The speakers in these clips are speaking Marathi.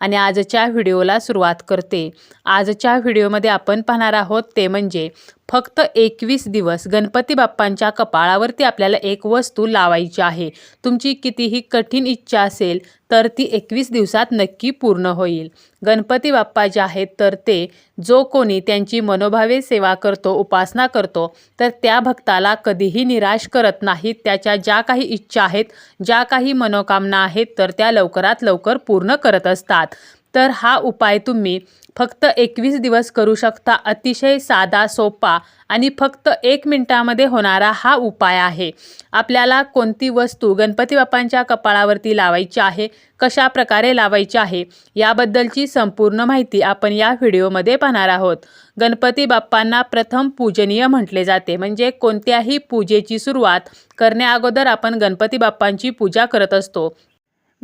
आणि आजच्या व्हिडिओला सुरुवात करते. आजच्या व्हिडिओमध्ये आपण पाहणार आहोत ते म्हणजे फक्त एकवीस दिवस गणपती बाप्पांच्या कपाळावरती आपल्याला एक वस्तू लावायची आहे. तुमची कितीही कठीण इच्छा असेल तर ती एकवीस दिवसात नक्की पूर्ण होईल. गणपती बाप्पा जे आहेत तर ते जो कोणी त्यांची मनोभावे सेवा करतो उपासना करतो तर त्या भक्ताला कधीही निराश करत नाहीत त्याच्या ज्या काही इच्छा आहेत ज्या काही मनोकामना आहेत तर त्या लवकरात लवकर पूर्ण करत असतात. तर हा उपाय तुम्ही फक्त एकवीस दिवस करू शकता. अतिशय साधा सोपा आणि फक्त एक मिनटामध्ये होणारा हा उपाय आहे. आपल्याला कोणती वस्तू गणपती बाप्पांच्या कपाळावरती लावायची आहे कशा प्रकारे लावायची आहे याबद्दलची संपूर्ण माहिती आपण या व्हिडिओमध्ये पाहणार आहोत. गणपती बाप्पांना प्रथम पूजनीय म्हटले जाते. म्हणजे कोणत्याही पूजेची सुरुवात करण्याअगोदर आपण गणपती बाप्पांची पूजा करत असतो.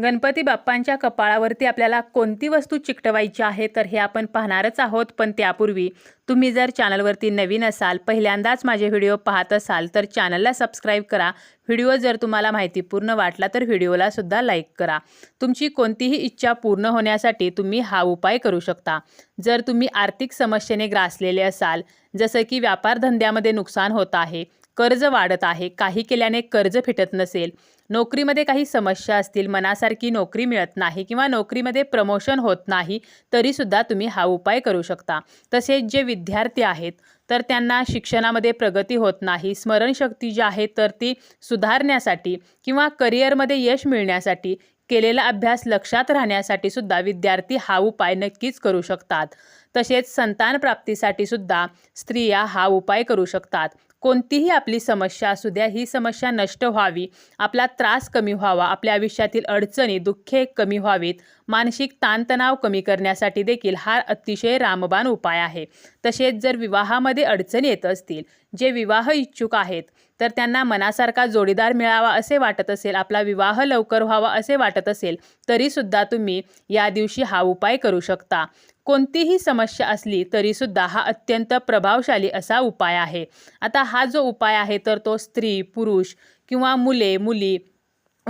गणपती बाप्पांच्या कपाळावरती आपल्याला कोणती वस्तू चिकटवायची आहे तर हे आपण पाहणारच आहोत. पण त्यापूर्वी तुम्ही जर चॅनलवरती नवीन असाल पहिल्यांदाच माझे व्हिडिओ पाहत असाल तर चॅनलला सबस्क्राईब करा. व्हिडिओ जर तुम्हाला माहितीपूर्ण वाटला तर व्हिडिओला सुद्धा लाईक करा. तुमची कोणतीही इच्छा पूर्ण होण्यासाठी तुम्ही हा उपाय करू शकता. जर तुम्ही आर्थिक समस्येने ग्रासलेले असाल जसं की व्यापारधंद्यामध्ये नुकसान होत आहे कर्ज वाढत आहे. काही केल्याने कर्ज फिटत नसेल. नोकरीमध्ये काही समस्या असतील मनासारखी नोकरी मिळत नाही किंवा नोकरीमध्ये प्रमोशन होत नाही तरीसुद्धा तुम्ही हा उपाय करू शकता. तसेच जे विद्यार्थी आहेत तर त्यांना शिक्षणामध्ये प्रगती होत नाही. स्मरणशक्ती जी आहे तर ती सुधारण्यासाठी किंवा करिअरमध्ये यश मिळण्यासाठी केलेला अभ्यास लक्षात राहण्यासाठी सुद्धा विद्यार्थी हा उपाय नक्कीच करू शकतात. तसेच संतान प्राप्तीसाठी सुद्धा स्त्रिया हा उपाय करू शकतात. कोणतीही आपली समस्या असू द्या ही समस्या नष्ट व्हावी आपला त्रास कमी व्हावा आपल्या आयुष्यातील अडचणी दुःखे कमी व्हावीत मानसिक ताणतणाव कमी करण्यासाठी देखील हा अतिशय रामबाण उपाय आहे. तसेच जर विवाहामध्ये अडचणी येत असतील जे विवाह इच्छुक आहेत तर त्यांना मनासारखा जोडीदार मिळावा असे वाटत असेल आपला विवाह लवकर व्हावा असे वाटत असेल तरीसुद्धा तुम्ही या दिवशी हा उपाय करू शकता. कोणतीही समस्या असली तरीसुद्धा हा अत्यंत प्रभावशाली असा उपाय आहे. आता हा जो उपाय आहे तर तो स्त्री पुरुष किंवा मुले मुली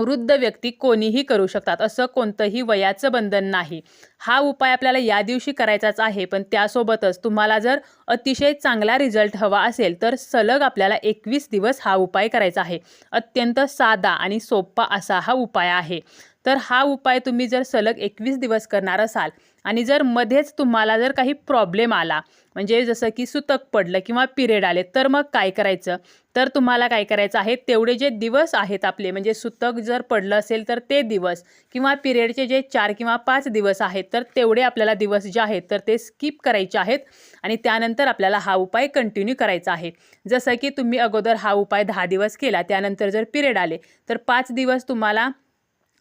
वृद्ध व्यक्ती कोणीही करू शकतात असं कोणतंही वयाचं बंधन नाही. हा उपाय आपल्याला या दिवशी करायचाच आहे पण त्यासोबतच तुम्हाला जर अतिशय चांगला रिझल्ट हवा असेल तर सलग आपल्याला एकवीस दिवस हा उपाय करायचा आहे. अत्यंत साधा आणि सोपा असा हा उपाय आहे. तर हा उपाय तुम्ही जर सलग एकवीस दिवस करणार असाल आणि जर मध्येच तुम्हाला जर काही प्रॉब्लेम आला म्हणजे जसं की सुतक पडलं किंवा पिरियड आले तर मग काय करायचं? तर तुम्हाला काय करायचं आहे तेवढे जे दिवस आहेत आपले म्हणजे सुतक जर पडलं असेल तर ते दिवस किंवा पिरियडचे जे चार किंवा पाच दिवस आहेत तर तेवढे आपल्याला दिवस जे आहेत तर ते स्किप करायचे आहेत आणि त्यानंतर आपल्याला हा उपाय कंटिन्यू करायचा आहे. जसं की तुम्ही अगोदर हा उपाय दहा दिवस केला त्यानंतर जर पिरियड आले तर पाच दिवस तुम्हाला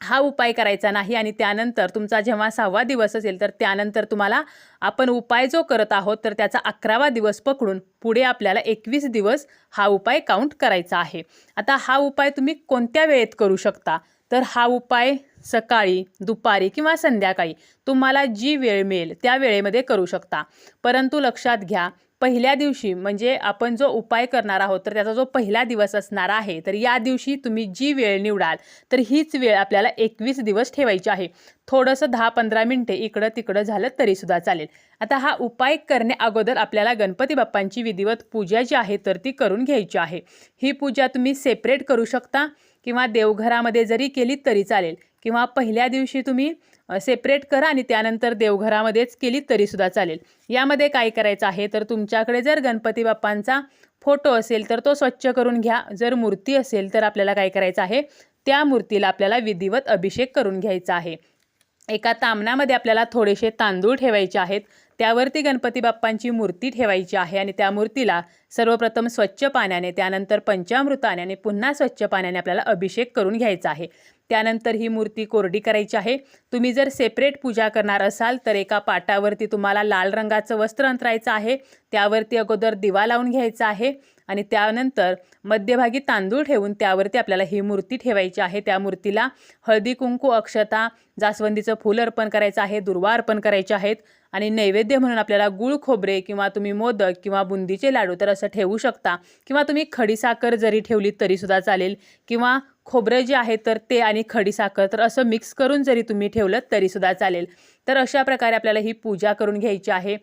हा उपाय करायचा नाही आणि त्यानंतर तुमचा जेव्हा सहावा दिवस असेल तर त्यानंतर तुम्हाला आपण उपाय जो करत आहोत तर त्याचा अकरावा दिवस पकडून पुढे आपल्याला एकवीस दिवस हा उपाय काउंट करायचा आहे. आता हा उपाय तुम्ही कोणत्या वेळेत करू शकता? तर हा उपाय सकाळी दुपारी किंवा संध्याकाळी तुम्हाला जी वेळ मिळेल त्या वेळेमध्ये करू शकता. परंतु लक्षात घ्या पहिल्या दिवशी म्हणजे आपण जो उपाय करणार आहोत तर त्याचा जो पहिला दिवस असणार आहे तर या दिवशी तुम्ही जी वेळ निवडाल तर हीच वेळ आपल्याला एकवीस दिवस ठेवायची आहे. थोडंसं दहा पंधरा मिनटे इकडं तिकडं झालं तरीसुद्धा चालेल. आता हा उपाय करण्या अगोदर आपल्याला गणपती बाप्पांची विधिवत पूजा जी आहे तर ती करून घ्यायची आहे. ही पूजा तुम्ही सेपरेट करू शकता किंवा देवघरामध्ये जरी केली तरी चालेल किंवा पहिल्या दिवशी तुम्ही सेपरेट करा आणि त्यानंतर देवघरामध्येच केली तरीसुद्धा चालेल. यामध्ये काय करायचं आहे? तर तुमच्याकडे जर गणपती बाप्पांचा फोटो असेल तर तो स्वच्छ करून घ्या. जर मूर्ती असेल तर आपल्याला काय करायचं आहे? त्या मूर्तीला आपल्याला विधिवत अभिषेक करून घ्यायचा आहे. एका तामणामध्ये आपल्याला थोडेसे तांदूळ ठेवायचे आहेत. त्यावरती गणपती बाप्पांची मूर्ती ठेवायची आहे आणि त्या मूर्तीला सर्वप्रथम स्वच्छ पाण्याने त्यानंतर पंचामृताने आणि पुन्हा स्वच्छ पाण्याने आपल्याला अभिषेक करून घ्यायचा आहे. त्यानंतर ही मूर्ती कोरडी करायची आहे. तुम्ही जर सेपरेट पूजा करणार असाल तर एका पाटावरती तुम्हाला लाल रंगाचं वस्त्र अंतरायचं आहे. त्यावरती अगोदर दिवा लावून घ्यायचा आहे आणि त्यानंतर मध्यभागी तांदूळ ठेवून त्यावरती आपल्याला ही मूर्ती ठेवायची आहे. त्या मूर्तीला हळदी कुंकू अक्षता जास्वंदीचं फूल अर्पण करायचं आहे दुर्वा अर्पण करायचे आहेत आणि नैवेद्य म्हणून आपल्याला गुळ खोबरे किंवा तुम्ही मोदक किंवा बुंदीचे लाडू तर असं ठेवू शकता किंवा तुम्ही खडीसाखर जरी ठेवली तरीसुद्धा चालेल किंवा खोबरं जे आहे तर ते आणि खडीसाखर तर असं मिक्स करून जरी तुम्ही ठेवलं तरीसुद्धा चालेल. तर अशा प्रकारे आपल्याला ही पूजा करून घ्यायची आहे.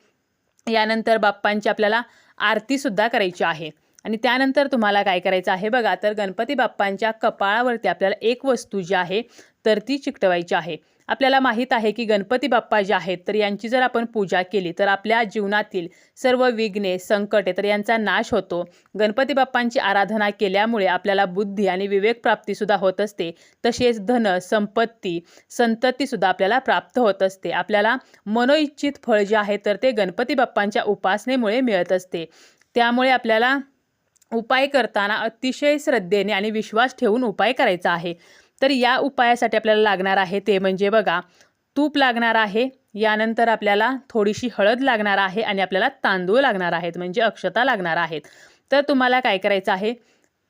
यानंतर बाप्पांची आपल्याला आरतीसुद्धा करायची आहे. आणि त्यानंतर तुम्हाला काय करायचं आहे बघा तर गणपती बाप्पांच्या कपाळावरती आपल्याला एक वस्तू जी आहे तर ती चिकटवायची आहे. आपल्याला माहीत आहे की गणपती बाप्पा जे आहेत तर यांची जर आपण पूजा केली तर आपल्या जीवनातील सर्व विघ्ने संकटे तर यांचा नाश होतो. गणपती बाप्पांची आराधना केल्यामुळे आपल्याला बुद्धी आणि विवेक प्राप्तीसुद्धा होत असते. तसेच धन संपत्ती संततीसुद्धा आपल्याला प्राप्त होत असते. आपल्याला मनोइच्छित फळ जे आहे तर ते गणपती बाप्पांच्या उपासनेमुळे मिळत असते. त्यामुळे आपल्याला उपाय करताना अतिशय श्रद्धेने आणि विश्वास ठेवून उपाय करायचा आहे. तर या उपायासाठी आपल्याला लागणार आहे ते म्हणजे बघा तूप लागणार आहे यानंतर आपल्याला थोडीशी हळद लागणार आहे आणि आपल्याला तांदूळ लागणार आहेत म्हणजे अक्षता लागणार आहेत. तर तुम्हाला काय करायचं आहे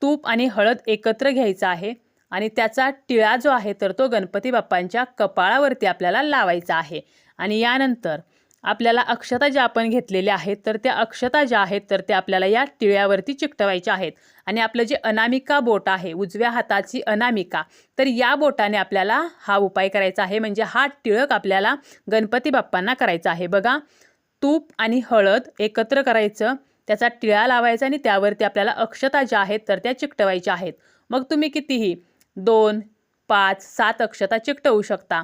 तूप आणि हळद एकत्र घ्यायचं आहे आणि त्याचा टिळा जो आहे तर तो गणपती बाप्पांच्या कपाळावरती आपल्याला लावायचा आहे. आणि यानंतर आपल्याला अक्षता ज्या आपण घेतलेल्या आहेत तर त्या अक्षता ज्या आहेत तर त्या आपल्याला या टिळ्यावरती चिकटवायच्या आहेत. आणि आपलं जे अनामिका बोट आहे उजव्या हाताची अनामिका तर या बोटाने आपल्याला हा उपाय करायचा आहे. म्हणजे हा टिळक आपल्याला गणपती बाप्पांना करायचा आहे. बघा तूप आणि हळद एकत्र करायचं त्याचा टिळा लावायचा आणि त्यावरती आपल्याला अक्षता ज्या आहेत तर त्या चिकटवायच्या आहेत. मग तुम्ही कितीही दोन पाच सात अक्षता चिकटवू शकता.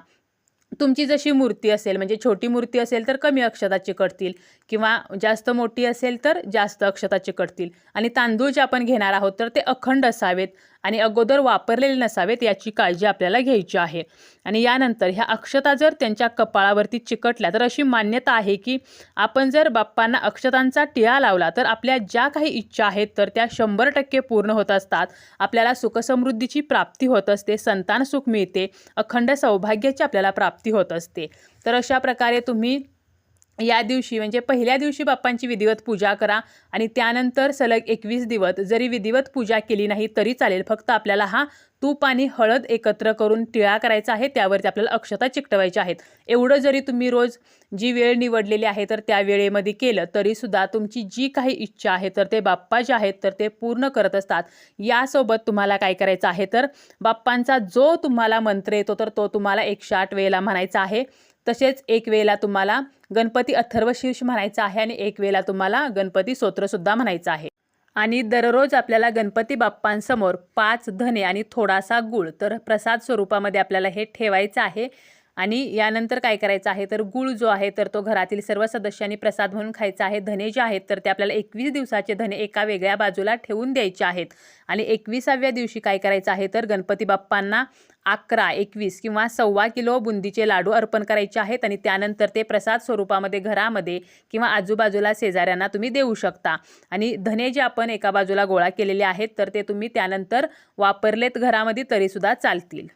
तुमची जशी मूर्ती असेल म्हणजे छोटी मूर्ती असेल तर कमी अक्षता चिकटतील किंवा जास्त मोठी असेल तर जास्त अक्षता चिकटतील आणि तांदूळ जे आपण घेणार आहोत तर ते अखंड असावेत आणि अगोदर वापरलेले नसावेत याची काळजी आपल्याला घ्यायची आहे. आणि यानंतर ह्या अक्षता जर त्यांच्या कपाळावरती चिकटल्या तर अशी मान्यता आहे की आपण जर बाप्पांना अक्षतांचा टिळा लावला तर आपल्या ज्या काही इच्छा आहेत तर त्या शंभर टक्के पूर्ण होत असतात. आपल्याला सुखसमृद्धीची प्राप्ती होत असते संतान सुख मिळते अखंड सौभाग्याची आपल्याला प्राप्ती होत असते. तर अशा प्रकारे तुम्ही या दिवशी म्हणजे पहिल्या दिवशी बाप्पांची विधिवत पूजा करा आणि त्यानंतर सलग एकवीस दिवस जरी विधिवत पूजा केली नाही तरी चालेल. फक्त आपल्याला हा तूप आणि हळद एकत्र करून टिळा करायचा आहे त्यावरती आपल्याला अक्षता चिकटवायच्या आहेत. एवढं जरी तुम्ही रोज जी वेळ निवडलेली आहे तर त्या वेळेमध्ये केलं तरीसुद्धा तुमची जी काही इच्छा आहे तर ते बाप्पा जे आहेत तर ते पूर्ण करत असतात. यासोबत तुम्हाला काय करायचं आहे तर बाप्पांचा जो तुम्हाला मंत्र येतो तर तो तुम्हाला एकशे आठ वेळेला म्हणायचा आहे. तसेच एक वेळेला तुम्हाला गणपती अथर्वशीर्ष म्हणायचा आहे आणि एक वेळेला तुम्हाला गणपती स्तोत्रसुद्धा म्हणायचं आहे. आणि दररोज आपल्याला गणपती बाप्पांसमोर पाच धने आणि थोडासा गुळ तर प्रसाद स्वरूपामध्ये आपल्याला हे ठेवायचं आहे. आणि यानंतर काय करायचं आहे? तर गुळ जो आहे तर तो घरातील सर्व सदस्यांनी प्रसाद म्हणून खायचा आहे. धने जे आहेत तर ते आपल्याला एकवीस दिवसाचे धने एका वेगळ्या बाजूला ठेवून द्यायचे आहेत. आणि एकविसाव्या दिवशी काय करायचं आहे? तर गणपती बाप्पांना अकरा एकवीस किंवा सव्वा किलो बुंदीचे लाडू अर्पण करायचे आहेत आणि त्यानंतर ते प्रसाद स्वरूपामध्ये घरामध्ये किंवा आजूबाजूला शेजाऱ्यांना तुम्ही देऊ शकता. आणि धने जे आपण एका बाजूला गोळा केलेले आहेत तर ते तुम्ही त्यानंतर वापरलेत घरामध्ये तरीसुद्धा चालतील.